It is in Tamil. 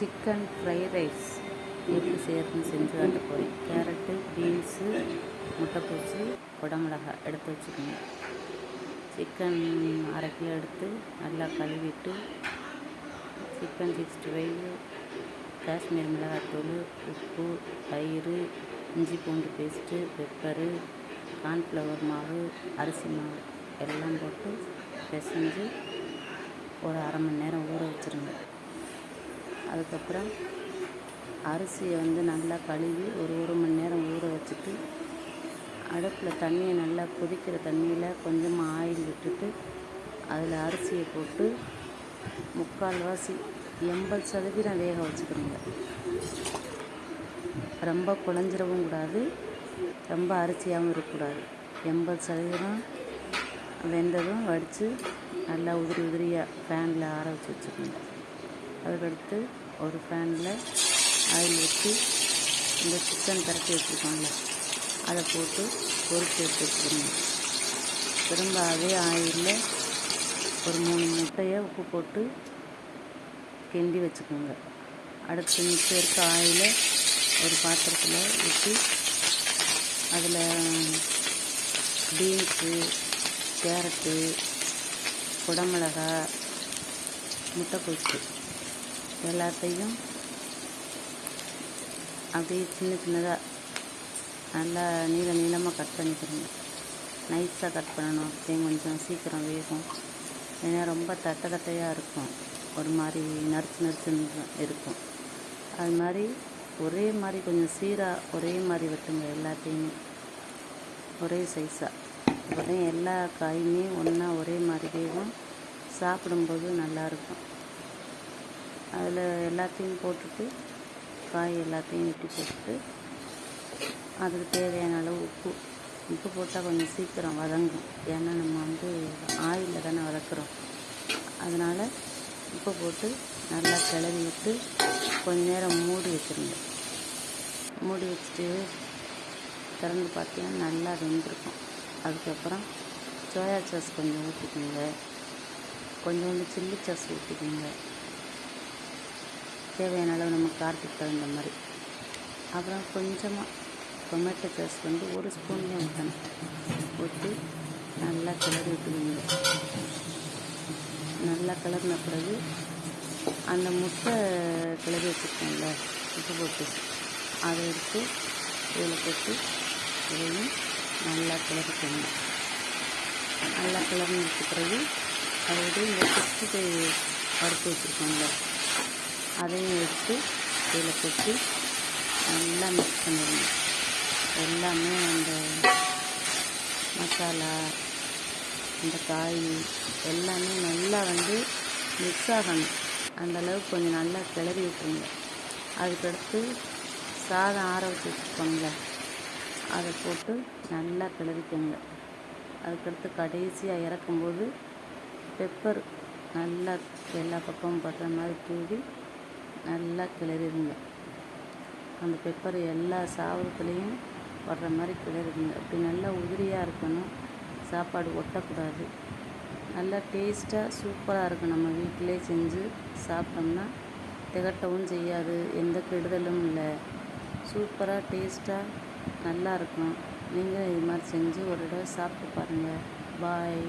Chicken fried rice. எப்படி செய்யறதுன்னு செஞ்சு காட்ட போகிறேன் கேரட்டு பீன்ஸு முட்டைப்பூச்சி குடமிளகா எடுத்து வச்சுக்கோங்க. சிக்கன் அரை கிலோ எடுத்து நல்லா கழுவிட்டு சிக்கன் சிக்ஸ்டி ஃபைவ் காஷ்மீர் மிளகாத்தூள் உப்பு தயிர் இஞ்சி பூண்டு பேஸ்ட்டு பெப்பரு கார்ன்ஃப்ளவர் மாவு அரிசி மாவு எல்லாம் போட்டு பிசைஞ்சு ஒரு அரை மணி நேரம் ஊற வச்சுருங்க. அதுக்கப்புறம் அரிசியை வந்து நல்லா கழுவி ஒரு ஒரு மணி நேரம் ஊற வச்சுட்டு அடுப்பில் தண்ணியை நல்லா கொதிக்கிற தண்ணியில் கொஞ்சமாக ஆயில் விட்டுட்டு அதில் அரிசியை போட்டு முக்கால்வாசி எண்பது சதவீதம் வேக வச்சுக்கணுங்க. ரொம்ப குழஞ்சிடவும் கூடாது ரொம்ப அரிசியாகவும் இருக்கக்கூடாது. எண்பது சதவீதம் வெந்ததும் வடித்து நல்லா உதிரி உதிரியாக ஃபேனில் ஆற வச்சு வச்சுக்கணும். அதுக்கடுத்து ஒரு பேனில் ஆயில் ஊற்றி இந்த சிக்கன் திரட்டி வச்சுருக்கோம்ல அதை போட்டு பொரிச்சு எடுத்து வச்சுக்கணும் திரும்ப அதே ஆயிலில் ஒரு மூணு முட்டையை உப்பு போட்டு கிண்டி வச்சுக்கோங்க. அடுத்து மிச்சம் இருக்க ஆயில் ஒரு பாத்திரத்தில் ஊற்றி அதில் பீன்ஸு கேரட்டு குடமிளகா முட்டைக்கோசு எல்லாத்தையும் அப்படியே சின்ன சின்னதாக நல்லா நீள நீளமாக கட் பண்ணிக்கிறோங்க நைஸாக கட் பண்ணணும். அப்படியே கொஞ்சம் சீக்கிரம் வேகும். ஏன்னா ரொம்ப தட்டை தட்டையாக இருக்கும். ஒரு மாதிரி நறுச்சு நறுச்சுன்னு இருக்கும். அது மாதிரி ஒரே மாதிரி கொஞ்சம் சீராக ஒரே மாதிரி வெட்டுங்க எல்லாத்தையுமே. ஒரே சைஸாக அப்போ தான் எல்லா காயுமே ஒன்றா ஒரே மாதிரி வேகும். சாப்பிடும்போது நல்லாயிருக்கும் அதில் எல்லாத்தையும் போட்டுட்டு காய் எல்லாத்தையும் வெட்டி போட்டுட்டு அதுக்கு தேவையான அளவு உப்பு. உப்பு போட்டால் கொஞ்சம் சீக்கிரம் வதங்கும். ஏன்னா நம்ம வந்து ஆயிலில் தானே வதக்குறோம். அதனால் உப்பு போட்டு நல்லா கிளறி விட்டு கொஞ்ச நேரம் மூடி வச்சுருங்க. மூடி வச்சுட்டு திறந்து பார்த்தீங்கன்னா நல்லா வெந்திருக்கும். அதுக்கப்புறம் சோயா சாஸ் கொஞ்சம் ஊற்றிக்கோங்க கொஞ்சோண்டு சில்லி சாஸ் ஊற்றிக்கோங்க தேவையான அளவு நம்ம காரத்துக்கு தகுந்த மாதிரி. அப்புறம் கொஞ்சமாக டொமேட்டோ சாஸ் வந்து ஒரு ஸ்பூன் ஊற்றணும் ஊற்றி நல்லா கிளறி விட்டுக்கோங்க. நல்லா கிளறின பிறகு அந்த முட்டை கிளறி வச்சுருக்கோம்ல உப்பு போட்டு. அதை எடுத்து இதில் போட்டு இதையும் நல்லா கிளறிக்கணும் நல்லா கிளறினதுக்கு பிறகு அதாவது இந்த சிக்ஸ்டி ஃபைவ் வறுத்து வச்சுருக்கோம்ல அதையும் எடுத்து இதில் கொட்டி நல்லா மிக்ஸ் பண்ணிடணும். எல்லாமே அந்த மசாலா இந்த காய் எல்லாமே நல்லா வந்து மிக்ஸ் ஆகணும். அந்த அளவுக்கு கொஞ்சம் நல்லா கிளறி விட்டுருங்க. அதுக்கடுத்து சாதம் ஆற வச்சு வச்சுருக்கோங்கள அதை போட்டு நல்லா கிளறிக்கோங்க. அதுக்கடுத்து கடைசியாக இறக்கும்போது பெப்பர் நல்லா எல்லா பக்கமும் படுற மாதிரி தூவி நல்லா கிளறிடுங்க. அந்த பெப்பர் எல்லா சாதத்துலேயும் படுற மாதிரி கிளறிடுங்க. அப்படி நல்லா உதிரியாக இருக்கணும். சாப்பாடு ஒட்டக்கூடாது. நல்லா டேஸ்ட்டாக சூப்பராக இருக்கும் நம்ம வீட்டிலே செஞ்சு சாப்பிட்டோம்னா திகட்டவும் செய்யாது. எந்த கெடுதலும் இல்லை. சூப்பராக டேஸ்ட்டாக நல்லா இருக்கும் நீங்களும் இது மாதிரி செஞ்சு ஒரு தடவை சாப்பிட்டு பாருங்கள் பாய்